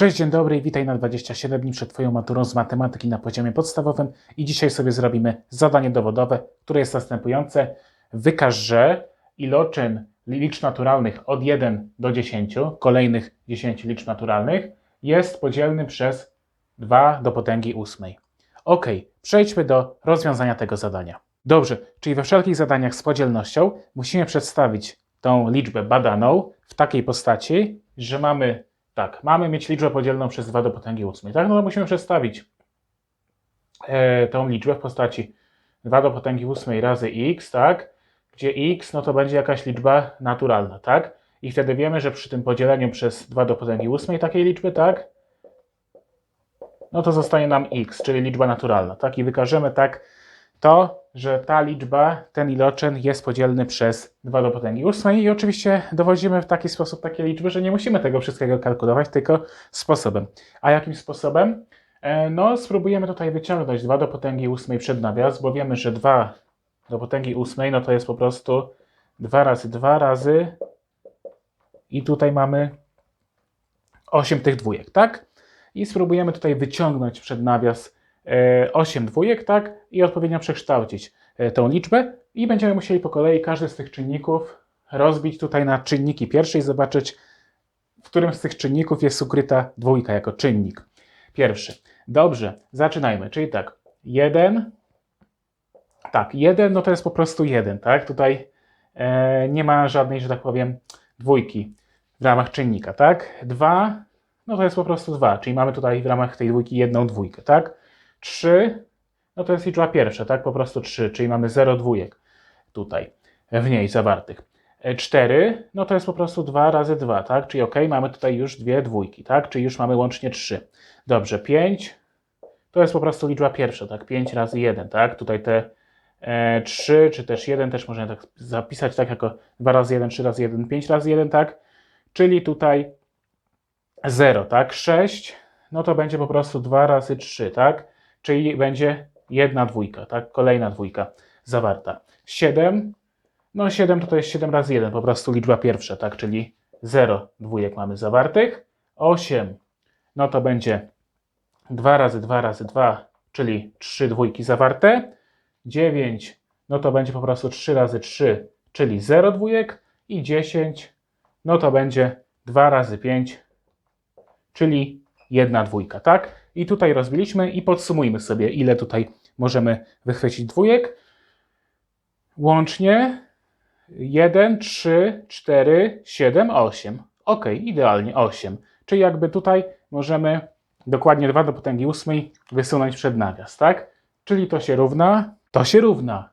Cześć, dzień dobry i witaj na 27 dni przed Twoją maturą z matematyki na poziomie podstawowym i dzisiaj sobie zrobimy zadanie dowodowe, które jest następujące. Wykaż, że iloczyn liczb naturalnych od 1 do 10, kolejnych 10 liczb naturalnych, jest podzielny przez 2 do potęgi 8. Ok, przejdźmy do rozwiązania tego zadania. Dobrze, czyli we wszelkich zadaniach z podzielnością musimy przedstawić tą liczbę badaną w takiej postaci, że mamy tak, mamy mieć liczbę podzielną przez 2 do potęgi 8. Tak, no to musimy przedstawić e, tą liczbę w postaci 2 do potęgi 8 razy x, tak, gdzie x no to będzie jakaś liczba naturalna, tak, i wtedy wiemy, że przy tym podzieleniu przez 2 do potęgi 8 takiej liczby, tak, no to zostanie nam x, czyli liczba naturalna, tak, i wykażemy tak to, że ta liczba, ten iloczyn jest podzielny przez 2 do potęgi 8 i oczywiście dowodzimy w taki sposób takie liczby, że nie musimy tego wszystkiego kalkulować, tylko sposobem. A jakim sposobem? E, No, spróbujemy tutaj wyciągnąć 2 do potęgi 8 przed nawias, bo wiemy, że 2 do potęgi 8 no to jest po prostu 2 razy 2 razy i tutaj mamy 8 tych dwójek, tak? I spróbujemy tutaj wyciągnąć przed nawias 8 dwójek, tak? I odpowiednio przekształcić e, tą liczbę i będziemy musieli po kolei każdy z tych czynników rozbić tutaj na czynniki pierwsze i zobaczyć, w którym z tych czynników jest ukryta dwójka jako czynnik pierwszy. Dobrze, zaczynajmy. Czyli tak, 1, tak, 1 no to jest po prostu 1, tak? Tutaj e, nie ma żadnej, że tak powiem, dwójki w ramach czynnika, tak? 2, no to jest po prostu 2, czyli mamy tutaj w ramach tej dwójki jedną dwójkę, tak? 3, no to jest liczba pierwsza, tak? Po prostu 3, czyli mamy 0 dwójek tutaj w niej zawartych. 4, no to jest po prostu 2 razy 2, tak? Czyli ok, mamy tutaj już dwie dwójki, tak? Czyli już mamy łącznie 3. Dobrze, 5, to jest po prostu liczba pierwsza, tak? 5 razy 1, tak? Tutaj te e, 3 czy też 1 też możemy tak zapisać, tak? Jako 2 razy 1, 3 razy 1, 5 razy 1, tak? Czyli tutaj 0, tak? 6, no to będzie po prostu 2 razy 3, tak? Czyli będzie jedna dwójka, tak? Kolejna dwójka zawarta. 7, no 7 to, to jest 7 razy 1, po prostu liczba pierwsza, tak? Czyli 0 dwójek mamy zawartych. 8, no to będzie 2 razy 2 razy 2, czyli 3 dwójki zawarte. 9, no to będzie po prostu 3 razy 3, czyli 0 dwójek. I 10, no to będzie 2 razy 5, czyli jedna dwójka, tak? I tutaj rozbiliśmy i podsumujmy sobie, ile tutaj możemy wychwycić dwójek. Łącznie 1, 3, 4, 7, 8. Ok, idealnie 8. Czyli jakby tutaj możemy dokładnie 2 do potęgi 8 wysunąć przed nawias, tak? Czyli to się równa, to się równa.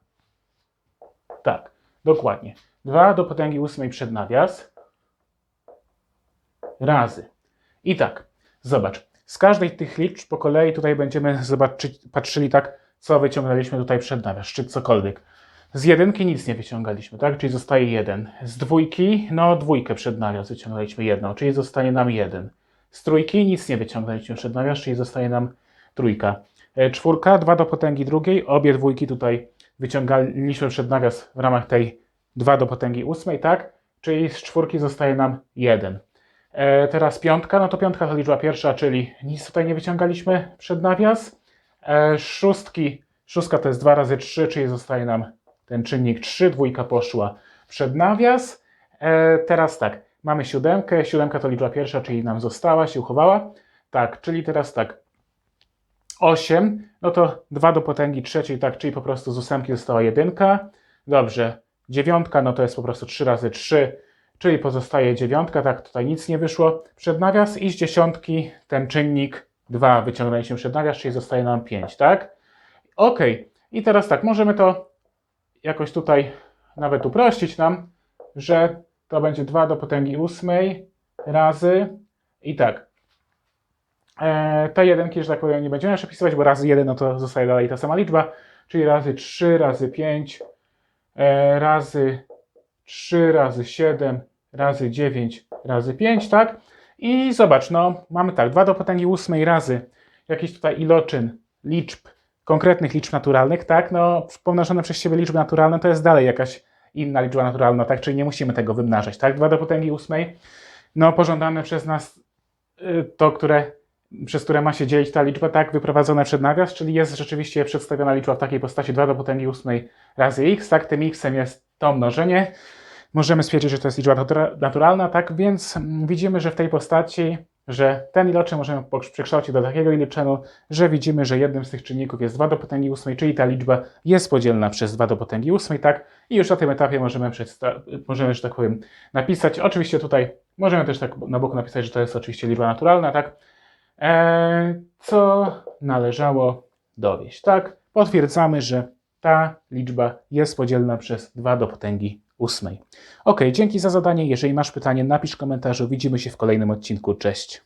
Tak, dokładnie. 2 do potęgi 8 przed nawias razy. I tak, zobacz, z każdej tych liczb po kolei tutaj będziemy zobaczyć, patrzyli tak, co wyciągnęliśmy tutaj przed nawias, czy cokolwiek. Z jedynki nic nie wyciągaliśmy, tak? Czyli zostaje jeden. Z dwójki, no dwójkę przed nawias wyciągnęliśmy jedną, czyli zostaje nam jeden. Z trójki nic nie wyciągnęliśmy przed nawias, czyli zostaje nam trójka. E, Czwórka, dwa do potęgi drugiej, obie dwójki tutaj wyciągaliśmy przed nawias w ramach tej 2 do potęgi ósmej, tak? Czyli z czwórki zostaje nam jeden. E, teraz piątka, no to piątka to liczba pierwsza, czyli nic tutaj nie wyciągaliśmy przed nawias. E, szóstki, szóstka to jest 2 razy 3, czyli zostaje nam ten czynnik 3, dwójka poszła przed nawias. E, teraz tak, mamy siódemkę, siódemka to liczba pierwsza, czyli nam została, się uchowała. Tak, czyli teraz tak, 8, no to 2 do potęgi trzeciej, tak, czyli po prostu z ósemki została jedynka. Dobrze, dziewiątka, no to jest po prostu 3 razy 3, czyli pozostaje dziewiątka, tak, tutaj nic nie wyszło przed nawias i z dziesiątki ten czynnik 2 wyciągnęliśmy przed nawias, czyli zostaje nam 5, tak? Ok, i teraz tak, możemy to jakoś tutaj nawet uprościć nam, że to będzie 2 do potęgi 8 razy i tak. E, te jedynki, że tak powiem, nie będziemy przepisywać, bo razy 1 no to zostaje dalej ta sama liczba, czyli razy 3, razy 5, e, razy 3, razy 7, razy 9, razy 5, tak? I zobacz, no mamy tak, 2 do potęgi 8 razy jakiś tutaj iloczyn liczb, konkretnych liczb naturalnych, tak? No pomnożone przez siebie liczby naturalne to jest dalej jakaś inna liczba naturalna, tak? Czyli nie musimy tego wymnażać, tak? 2 do potęgi 8, no pożądane przez nas y, to, które, przez które ma się dzielić ta liczba, tak wyprowadzone przed nawias, czyli jest rzeczywiście przedstawiona liczba w takiej postaci 2 do potęgi 8 razy x, tak, tym x jest to mnożenie. Możemy stwierdzić, że to jest liczba natura- naturalna, tak, więc mm, widzimy, że w tej postaci, że ten iloczyn możemy przekształcić do takiego iloczynu, że widzimy, że jednym z tych czynników jest 2 do potęgi 8, czyli ta liczba jest podzielna przez 2 do potęgi 8, tak, i już na tym etapie możemy, możemy że tak powiem, napisać. Oczywiście tutaj możemy też tak na boku napisać, że to jest oczywiście liczba naturalna, tak? Eee, co należało dowieść, tak? Potwierdzamy, że ta liczba jest podzielna przez 2 do potęgi 8. Ok, dzięki za zadanie. Jeżeli masz pytanie, napisz komentarzu. Widzimy się w kolejnym odcinku. Cześć.